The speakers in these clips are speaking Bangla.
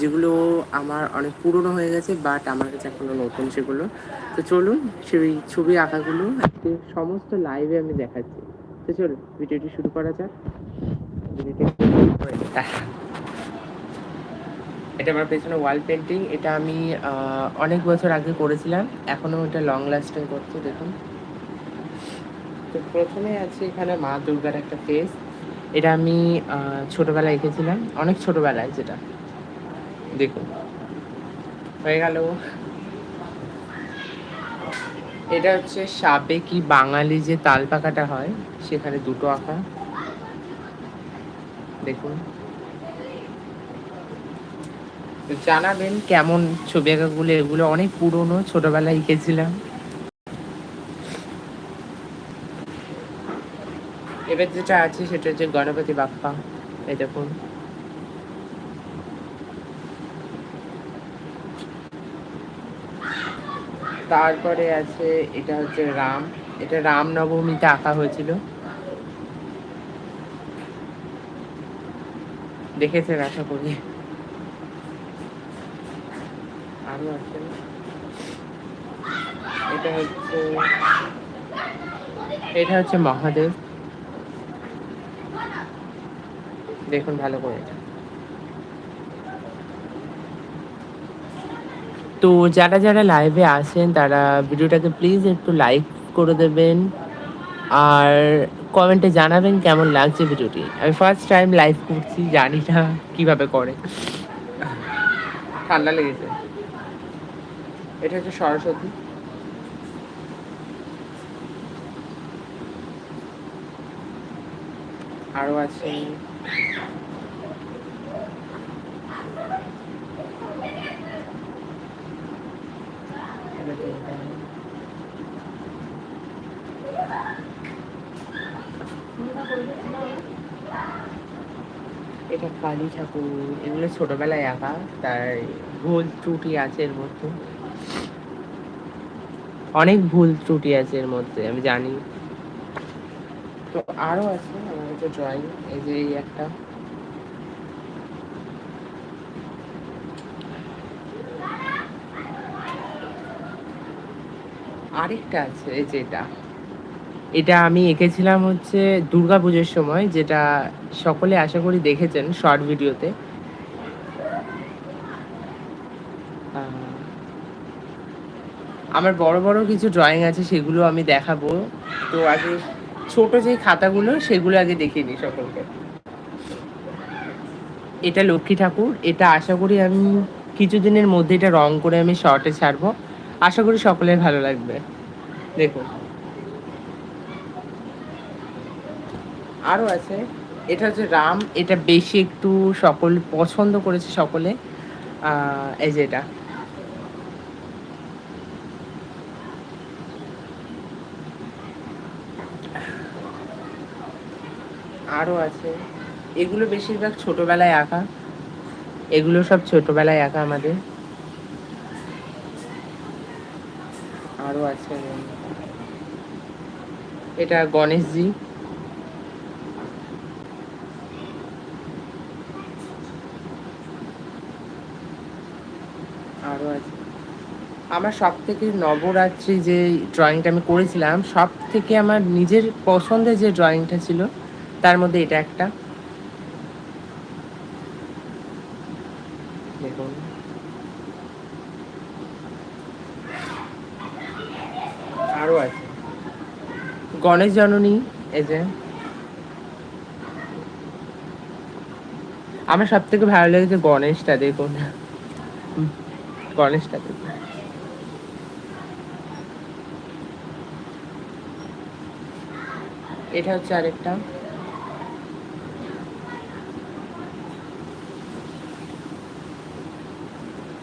যেগুলো আমার অনেক পুরনো হয়ে গেছে বাট আমার কাছে এখনও নতুন সেগুলো। তো চলুন, সেই ছবি আঁকাগুলো আজকে সমস্ত লাইভে আমি দেখাচ্ছি। তো চলুন, ভিডিওটি শুরু করা যাক। এটা আমার পেছনে ওয়াল পেন্টিং এটা আমি অনেক বছর আগে করেছিলাম। এখনও এটা লং লাস্টিং করছে, দেখুন। তো প্রথমে আছে এখানে মা দুর্গার একটা ফেস এটা আমি ছোটবেলায় এঁকেছিলাম, অনেক ছোটবেলায় যেটা। দেখুন। হয়ে গেল। এটা হচ্ছে সাবেকি বাঙালি যে তাল পাকাটা হয়, সেখানে দুটো আঁকা। দেখুন। জানাবেন কেমন ছবি আঁকাগুলো? এগুলো অনেক পুরনো, ছোটবেলায় এঁকেছিলাম। এবার যেটা আছে, সেটা হচ্ছে গণপতি বাপ্পা। এই দেখুন। তারপরে আছে, এটা হচ্ছে রাম। এটা রাম নবমীতে আঁকা হয়েছিল। দেখেছেন আশা করি। আরও আছে এটা হচ্ছে এটা হচ্ছে মহাদেব। দেখুন ভালো করে। তো যারা যারা লাইভে আসেন তারা ভিডিওটাকে প্লিজ একটু লাইক করে দেবেন। আর কমেন্টে জানাবেন কেমন লাগছে ভিডিওটি। আমি ফার্স্ট টাইম লাইভ করছি, জানি না কীভাবে করে। ঠান্ডা লেগেছে। এটা হচ্ছে সরস্বতী। আরও আছে। এটা কালী ঠাকুর। এগুলো ছোটবেলায় আঁকা তার ভুল ত্রুটি আছে এর মধ্যে। অনেক ভুল ত্রুটি আছে এর মধ্যে, আমি জানি। তো আরও আছে, আমার কাছে ড্রয়িং এই যে এই একটা। আরেকটা আছে, এই যে এটা আমি এঁকেছিলাম হচ্ছে দুর্গা পুজোর সময়, যেটা সকলে আশা করি দেখেছেন শর্ট ভিডিওতে আমার বড় বড় কিছু ড্রয়িং আছে, সেগুলো আমি দেখাবো। তো আগে ছোট যে খাতাগুলো, সেগুলো আগে দেখিয়ে নিই সকলকে। এটা লক্ষ্মী ঠাকুর, এটা আশা করি আমি কিছুদিনের মধ্যে এটা রং করে আমি শর্টে ছাড়বো। আশা করি সকলের ভালো লাগবে। দেখুন। আরও আছে। এটা হচ্ছে রাম, এটা বেশি একটু সকল পছন্দ করেছে সকলে। এই যে এটা। আরও আছে। এগুলো বেশিরভাগ ছোটোবেলায় আঁকা। এগুলো সব ছোটোবেলায় আঁকা আমাদের। আরও আছে। এটা গণেশজি আরও আছে আমার সব থেকে নবরাত্রি যে ড্রয়িংটা আমি করেছিলাম সব থেকে আমার নিজের পছন্দের যে ড্রয়িংটা ছিল তার মধ্যে এটা একটা। দেখুন। আরও আছে। গণেশ জননী এই যে। আমার সব থেকে ভালো লেগেছে গণেশটা দেখুন। গণেশটা দেখুন। এটা হচ্ছে আরেকটা।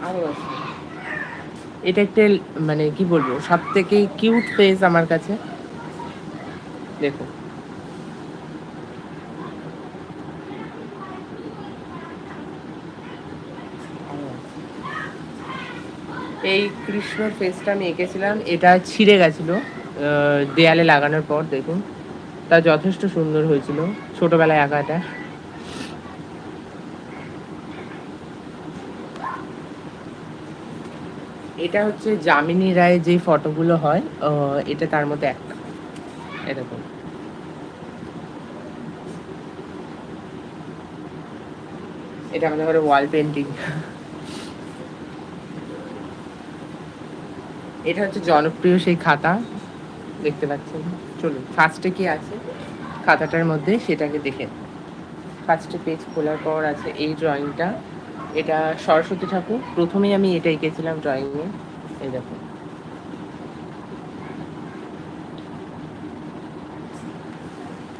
আরও এটা একটা মানে কি বলব, সব থেকে কিউট ফেস আমার কাছে। দেখো। এই কৃষ্ণর ফেসটা আমি এঁকেছিলাম, এটা ছিঁড়ে গেছিল দেয়ালে লাগানোর পর, দেখুন। তা যথেষ্ট সুন্দর হয়েছিল, ছোটবেলায় আঁকাটা। এটা হচ্ছে যামিনী রায় যে ফটোগুলো হয় এটা তার মধ্যে একটা এরকম এটা আমাদের ঘরে ওয়াল পেন্টিং এটা হচ্ছে জনপ্রিয় সেই খাতা, দেখতে পাচ্ছেন। চলুন ফার্স্টে কি আছে? খাতাটার মধ্যে সেটাকে দেখে ফার্স্টে পেজ খোলার পর আছে এই ড্রয়িংটা এটা সরস্বতী ঠাকুর। প্রথমেই আমি এটা এঁকেছিলাম ড্রয়িংয়ে এই দেখো।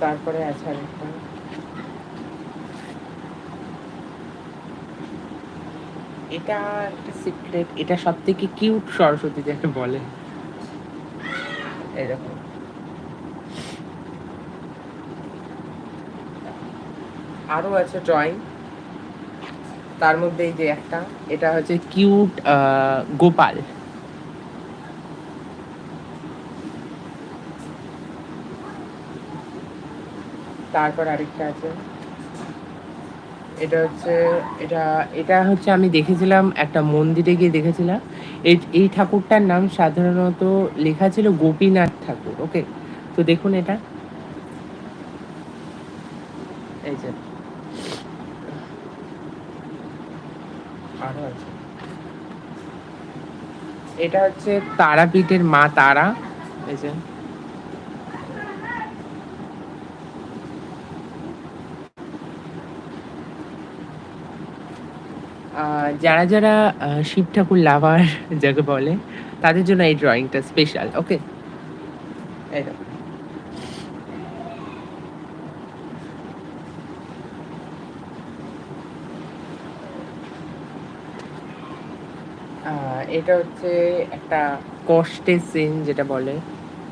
তারপরে আছে আরেকটা। এটা একটা সিক্রেট এটা সব থেকে কিউট সরস্বতী যাকে বলে। এরকম আরও আছে ড্রয়িং তার মধ্যে এই যে একটা, এটা হচ্ছে কিউট গোপাল। তারপর আরেকটা আছে। এটা হচ্ছে, এটা এটা হচ্ছে আমি দেখেছিলাম, একটা মন্দিরে গিয়ে দেখেছিলাম। এই ঠাকুরটার নাম সাধারণত লেখা ছিল গোপীনাথ ঠাকুর ওকে তো দেখুন এটা। এই যে। আরও আছে। এটা হচ্ছে তারাপীঠের মা তারা, এই যে। যারা যারা শিব ঠাকুর লাভার, যাকে বলে, তাদের জন্য এই ড্রয়িংটা স্পেশাল ওকে এটা হচ্ছে একটা কষ্টের সিন যেটা বলে।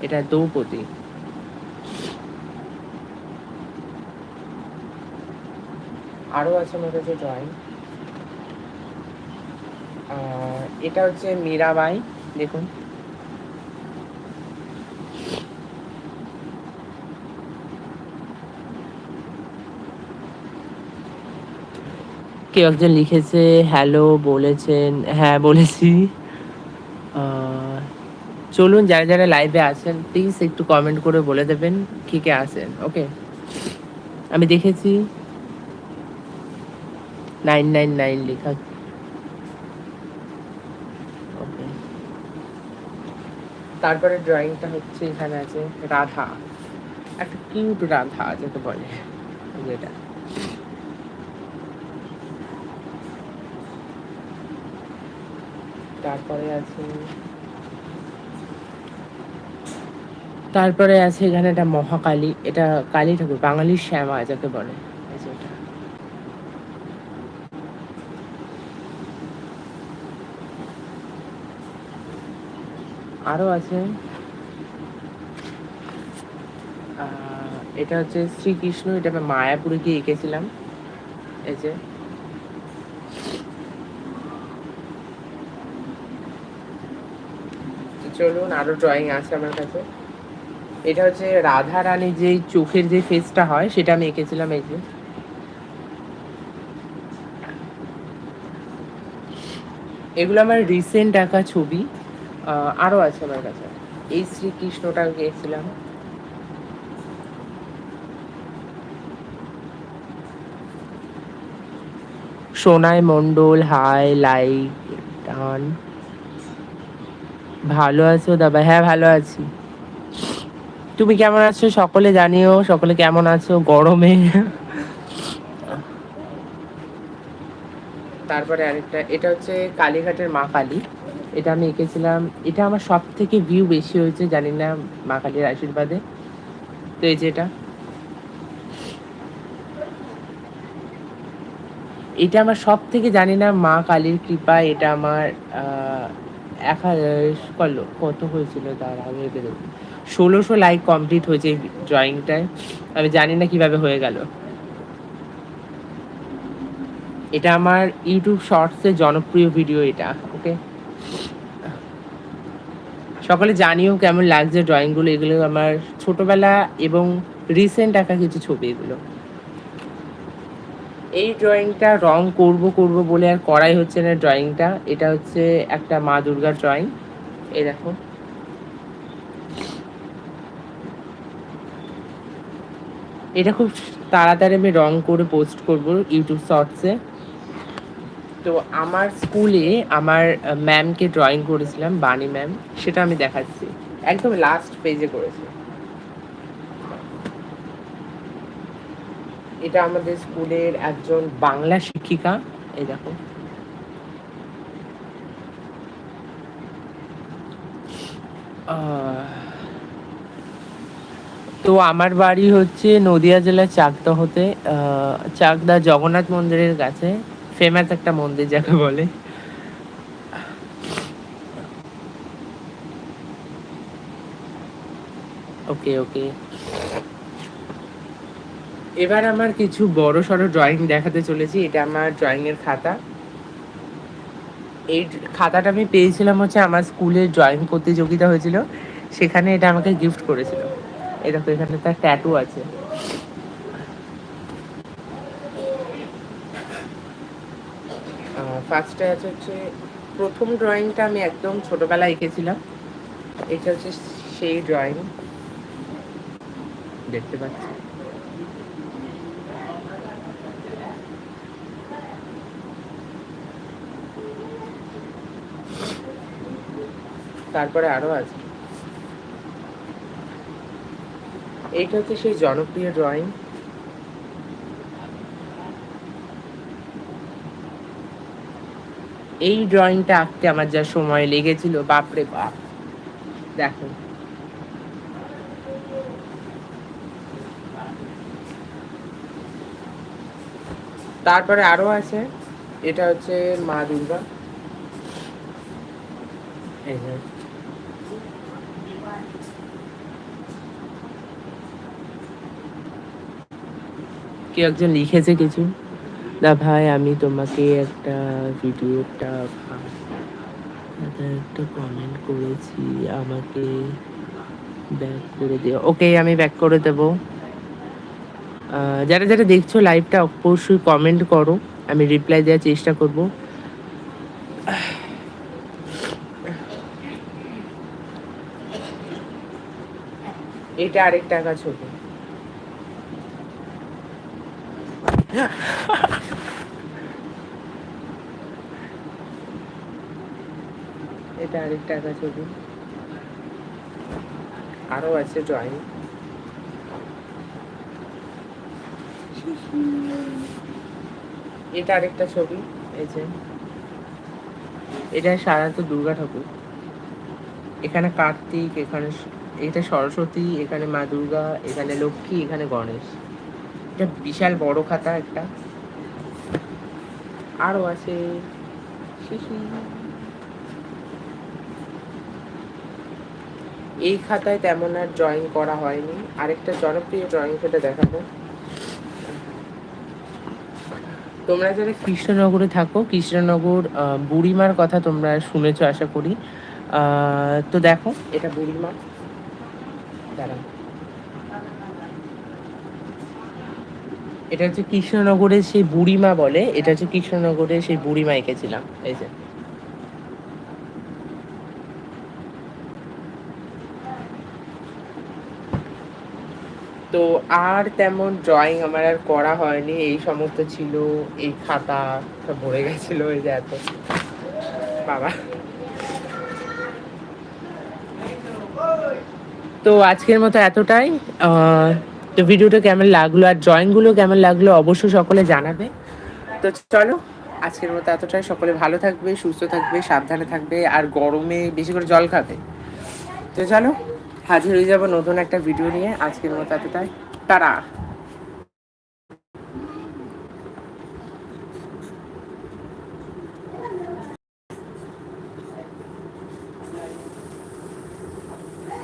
এটা দ্রৌপদী। আরও আছে আমার কাছে ড্রয়িং এটা হচ্ছে মীরাবাই, দেখুন। কেউ একজন লিখেছে, হ্যালো বলেছেন হ্যাঁ বলেছি। চলুন যারা যারা লাইভে আছেন প্লিজ একটু কমেন্ট করে বলে দেবেন কে কে আছেন ওকে আমি দেখেছি। নাইন নাইন নাইন লেখা। ওকে তারপরে ড্রয়িংটা হচ্ছে এখানে আছে, রাধা। একটা কিউট রাধা, যাকে বলে। যেটা তারপরে আছে। তারপরে আছে এখানে একটা মহাকালী, এটা কালী ঠাকুর বাঙালির শ্যামা যাকে বলে। আরও আছে। এটা হচ্ছে শ্রীকৃষ্ণ, এটা আমি মায়াপুরে গিয়ে এঁকেছিলাম। এই যে। চলুন আরও ড্রয়িং আছে আমার কাছে। এটা হচ্ছে রাধা রানী যে চোখের যে ফেসটা হয় সেটা আমি এঁকেছিলাম এই যে। এগুলো আমার রিসেন্ট আঁকা ছবি। আহ, আরও আছে আমার কাছে। এই শ্রীকৃষ্ণটা গিয়েছিলাম Sonai Mondal hi like done ভালো আছো দাদা? হ্যাঁ ভালো আছি। তুমি কেমন আছো? সকলে জানিও, সকলে কেমন আছো? গরমে। তারপরে আরেকটা, এটা হচ্ছে কালীঘাটের মা কালী। এটা আমি এঁকেছিলাম। এটা আমার সব থেকে ভিউ বেশি হয়েছে, জানি না, মা কালীর আশীর্বাদে। তো এই যে এটা। এটা আমার সব থেকে জানি না, মা কালীর কৃপা, এটা আমার এক হাজার কত কত হয়েছিল? তার আগে ষোলোশো লাইক কমপ্লিট হয়েছে এই ড্রয়িংটায় আমি জানি না কীভাবে হয়ে গেল। এটা আমার ইউটিউব শর্টসের জনপ্রিয় ভিডিও এটা ওকে সকলে জানিও কেমন লাগছে ড্রয়িংগুলো এগুলো আমার ছোটবেলা এবং রিসেন্ট আঁকা কিছু ছবি, এগুলো। এই ড্রয়িংটা রং করব করব বলে আর করাই হচ্ছে না ড্রয়িংটা এটা হচ্ছে একটা মা দুর্গার ড্রয়িং এই দেখো। এটা খুব তাড়াতাড়ি আমি রং করে পোস্ট করব ইউটিউব শর্টসে তো আমার স্কুলে আমার ম্যামকে ড্রয়িং করেছিলাম, বাণী ম্যাম সেটা আমি দেখাচ্ছি। একদম লাস্ট পেজে করেছি। এটা আমাদের স্কুলের একজন বাংলা শিক্ষিকা। এই দেখো। তো আমার বাড়ি হচ্ছে নদিয়া জেলার চাকদহতে। চাকদা জগন্নাথ মন্দিরের কাছে। ফেমাস একটা মন্দির যাকে বলে। ওকে ওকে। এবার আমার কিছু বড় সড়ো ড্রয়িং দেখাতে চলেছি, এটা আমার ড্রয়িং এর খাতা। এই খাতাটা আমি পেয়েছিলাম হচ্ছে আমার স্কুলে ড্রয়িং প্রতিযোগিতা হয়েছিল, সেখানে এটা আমাকে গিফট করেছিল। দেখো, এখানে তার ট্যাটু আছে। ফার্স্টে আছে হচ্ছে, প্রথম ড্রয়িংটা আমি একদম ছোটবেলায় এঁকেছিলাম। এটা হচ্ছে সেই ড্রয়িং দেখতে পাচ্ছি। তারপরে আরও আছে। এইটা হচ্ছে সেই জনপ্রিয় ড্রয়িং এই ড্রয়িংটা আঁকতে আমার যা সময় লেগেছিল, বাপরে বাপ। দেখো। তারপরে আরও আছে, এটা হচ্ছে মা দুর্গা। এই কেউ একজন লিখেছে কিছু? না ভাই, আমি তোমাকে একটা ভিডিওটা একটা কমেন্ট করেছি, আমাকে ব্যাক করে দিও। ওকে আমি ব্যাক করে দেব। যারা যারা দেখছ লাইভটা অবশ্যই কমেন্ট করো। আমি রিপ্লাই দেওয়ার চেষ্টা করব। এটা আরেক টাকা ছবি। এটা আরেক টাকা ছবি। আরও আছে ড্রয়িং এটা আরেকটা ছবি, এই যে। এটা সাধারণত দুর্গা ঠাকুর। এখানে কার্তিক, এখানে এটা সরস্বতী, এখানে মা দুর্গা, এখানে লক্ষ্মী, এখানে গণেশ। এটা বিশাল বড় খাতা একটা। আরও আছে। এই খাতায় তেমন আর ড্রয়িং করা হয়নি। আরেকটা জনপ্রিয় ড্রয়িং সেটা দেখাবো। তোমরা যারা কৃষ্ণনগরে থাকো, কৃষ্ণনগর বুড়িমার কথা তোমরা শুনেছো, আশা করি। তো দেখো, এটা বুড়িমা। দাঁড়াও। এটা হচ্ছে কৃষ্ণনগরের সেই বুড়িমা বলে এটা হচ্ছে কৃষ্ণনগরের সেই বুড়িমা এঁকেছিলাম এই যে। তো আর তেমন ড্রয়িং আমার আর করা হয়নি এই সমস্ত ছিল এই খাতা সব ভরে গেছিল এই যে এত। বাবা। তো আজকের মতো এতটাই আহ, তো ভিডিওটা কেমন লাগল আর ড্রয়িংগুলো কেমন লাগল অবশ্যই সকলে জানাবে। তো চলো, আজকের মতো এতটাই। সকলে ভালো থাকবে, সুস্থ থাকবে, সাবধানে থাকবে আর গরমে বেশি করে জল খাবে। তো চলো, হাজির হয়ে যাব নতুন একটা ভিডিও নিয়ে। আজকের মতো এতটাই। তারা